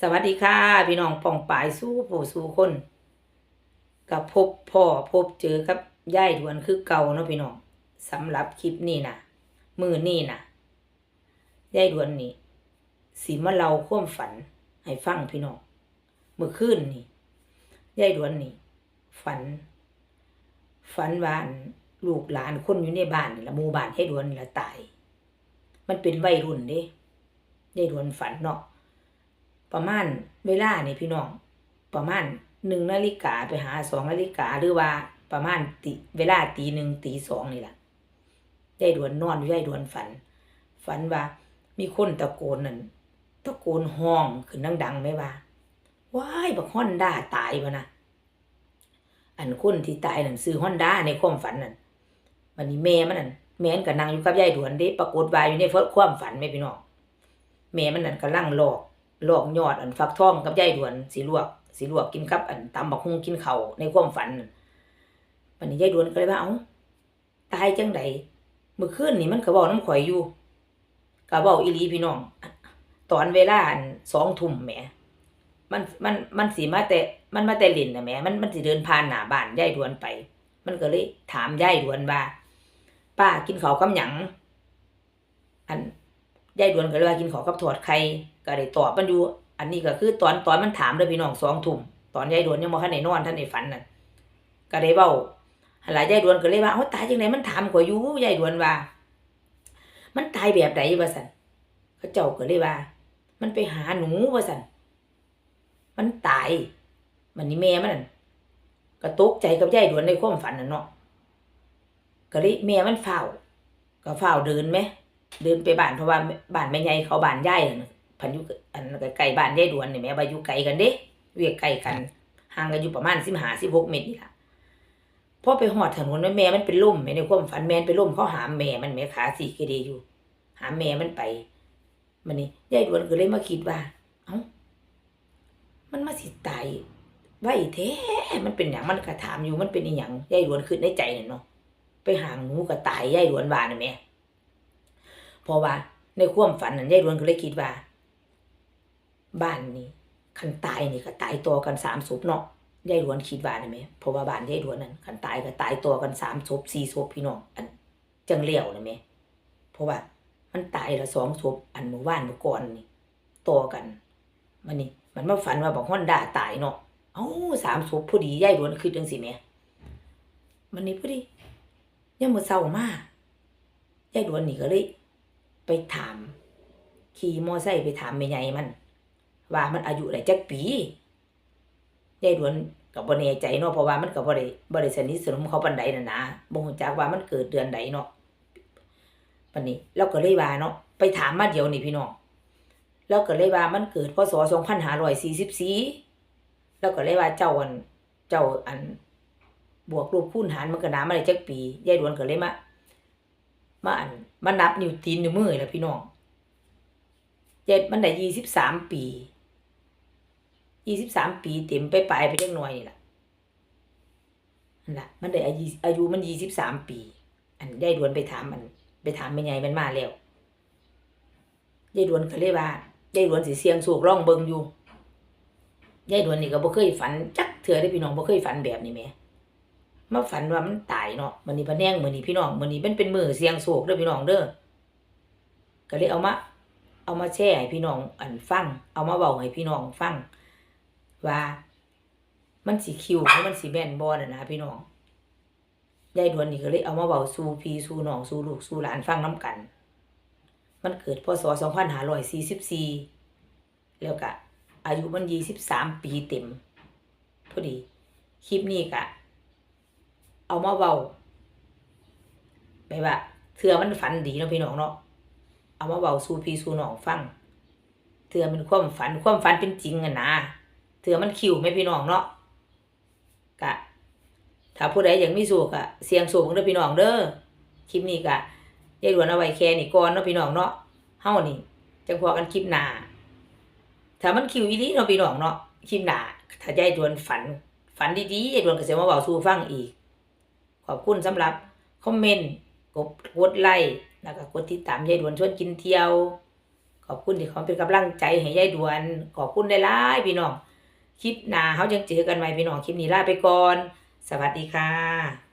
สวัสดีค่ะ พี่น้องป่องปายสู้ผู้สู้คนกับพบพ่อพบเจอกับย่ายดวนคือเก่าเนาะพี่น้องสำหรับคลิปนี้นะมือนี่นะย่ายดวนนี่สีมาเล่าความฝัน ให้ฟังพี่น้องเมื่อคืนนี่ย่ายดวนนี่ฝัน ฝันว่านลูกหลานคนอยู่ในบ้านละหมู่บ้านให้ดวนละตาย มันเป็นวัยรุ่นเด้ย่ายดวนฝันเนาะ ประมาณเวลานี่พี่น้อง ประมาณหนึ่งนาฬิกาไปหาสองนาฬิกาหรือว่าประมาณติเวลาตีหนึ่งตีสองนี่แหละยายดวนนอนยายดวนฝัน ฝันว่า มีคนตะโกนนั่นตะโกนห้องขึ้นดังๆไหมว่าว้ายบักฮอนด้าตายปะนะอันคนที่ตายนั่นซื้อฮอนด้าในความฝันนั่นวันนี้แม่มันนั่นแม่นก็นั่งอยู่กับยายดวนเด้ปรากฏว่าอยู่ในความฝันแม่พี่น้องแม่มันนั่นกำลังหลอก ลอกยอดอันฟักทองกับยายด่วนสีลวกสีลวกกินกับ อันตำบักฮุงกินเขาวในความฝันนั่นวันนี้ยายด่วนก็เลยว่าเอ้าตายจังใดเมื่อคืนนี่มันก็บอกน้ำข่อยอยู่ก็บอกอีลีพี่น้องตอนเวลาอันสองทุ่มแหม มันมันมันสีมาแต่มันมาแต่ลินนะแหมมันมันสิเดินผ่านหน้าบ้านยายดวนไป มันก็เลยถามยายดวนว่าป้ากินข้าวกับหยังอัน ยายดวนก็เลยว่ากินขอกับถอดไข่ก็ได้ตอบมันอยู่ อันนี้ก็คือตอนตอนมันถามเด้อพี่น้องสองทุ่มตอนยายดวนยังบ่ทันได้นอนทันได้ฝันนั่นก็ได้เว้าหล่ะยายดวนก็เลยว่าเอ้าตายจังไดมันถามข่อยอยู่ยายดวนว่า มันตายแบบใดว่าซั่นเขาเจ้าก็เลยว่า มันไปหาหนูว่าซั่นมันตาย มันนี่แม่มันนั่นก็ตกใจกับยายดวนในความฝันน่ะเนาะก็เลยแม่มันเฝ้าก็เฝ้าเดินไหม เดินไปบ้านเพราะว่าบ้านแม่ใหญ่เขาบ้านใหญ่น่ะพันยู่อันไกลบ้านยายดวนนี่แม่ว่ายู่ไกลกันเด้เวียกไกลกันห่างกันอยู่ประมาณ15 16เมตรนี่ล่ะพอไปหอดถนนแม่มันเป็นล่มแม่ในความฝันแม่เป็นล่มเขาหามแม่มันแม่ขาสี่กระเดอยู่ หามแม่มันไปมันนี่ยายดวนก็เลยมาคิดว่า เอ้ามันมาสิตายไว้แท้มันเป็นหยังมันก็ถามอยู่มันเป็นอีหยังยายดวนคิดในใจเนาะไปห่างหนูก็ตายยายดวนว่าน่ะแม่ เพราะว่าในความฝันนั้นยายดวนก็เลยคิดว่า บ้านนี้คันตายนี่ก็ตายตัวกันสามศพเนาะยายดวนคิดว่านะแม่เพราะว่าบ้านยายดวนนั้นคันตายก็ตายตัวกันสามศพสี่ศพพี่น้องอันจังเลี้ยวนะแม่เพราะว่ามันตายละสองศพอันเมื่อวานเมื่อก่อนนี่ต่อกันมันนี่มันมาฝันว่าบอกฮอนด้าตายเนาะเอ้าสามศพพอดียายดวนคิดจังสิแม่มันนี่พอดียังมือเช้ามายายดวนนี่ก็เลย ไปถาม ขี่มอไซค์ไปถามแม่ใหญ่มัน ว่ามันอายุได้จักปียายดวนก็บ่แน่ใจเนาะเพราะว่ามันก็บ่ได้บ่ได้สนิทสนมเขาปานใดนั่นนะบ่ฮู้จักว่ามันเกิดเดือนใดเนาะปานนี้เราก็เลยว่าเนาะไปถามมาเดี๋ยวนี้พี่น้องเราก็เลยว่ามันเกิดพศ2544แล้วก็เลยว่าเจ้าอันเจ้าอันบวกลบคูณหารมันก็น้ำมาได้จักปียายดวนก็เลยมา มาอันมานับนิ้วตีนนิ้วมือแล้วพี่น้องเจ็ดมันได้ยี่สิบสามปียี่สิบสามปีเต็มไปปลายไปจักหน่อยนี่แหละนั่นล่ะมันได้อายุอายุมันยี่สิบสามปี อันยายดวนไปถามมัน ไปถามแม่ใหญ่มันมาแล้วยายดวนก็เลยว่ายายดวนสิเสียงสูกร่องเบิงอยู่ยายดวนนี่ก็บ่เคยฝันจักเถื่อได้พี่น้องบ่เคยฝันแบบนี้แหม มาฝันว่ามันตายเนาะมื้อนี้พะแนงมื้อนี้พี่น้องมื้อนี้มันเป็นมือเสียงโศกเด้อพี่น้องเด้อก็เลยเอามา เอามาแชร์ให้พี่น้องอันฟัง เอามาเว้าให้พี่น้องฟัง ว่า มันสิคิวหรือมันสิแม่นบ่น่ะนะพี่น้องยายดวนนี่ก็เลยเอามาเว้าสู่พี่สู่น้องสู่ลูกสู่หลานฟังนํกัน มันเกิดพศ2544แล้วก็อายุมัน23ปีเต็มพอดีคลิปนี้ก็ เอามาเว้าไปว่าเถื่อมันฝันดีเนาะพี่น้องเนาะเอามาเว้าสู่พี่สู่น้องฟังเถื่อมันความฝันความฝันเป็นจริงอะนะเถื่อมันคิวไหมพี่น้องเนาะกะถ้าผู้ใดอยากมีสูกอะเสียงสูงเด้อพี่น้องเด้อคลิปนี้กะยายหลวนเอาไว้แค่นี้ก่อนเนาะพี่น้องเนาะเฮานี่จังพอกันคลิปหนาถ้ามันคิวอีหลีเนาะพี่น้องเนาะคลิปหนาถ้ายายดวนฝัน ฝันดีๆยายดวนก็เสิมาเว้าสู่ฟังอีก ขอบคุณสำหรับคอมเมนต์กดกดไลค์แล้วก็กดติดตามยายดวนชวนกินเที่ยว ขอบคุณที่เขาเป็นกำลังใจให้ยายดวน ขอบคุณหลายๆพี่น้องคลิปหน้าเขาจังเจอกันใหม่พี่น้องคลิปนี้ลาไปก่อน สวัสดีค่ะ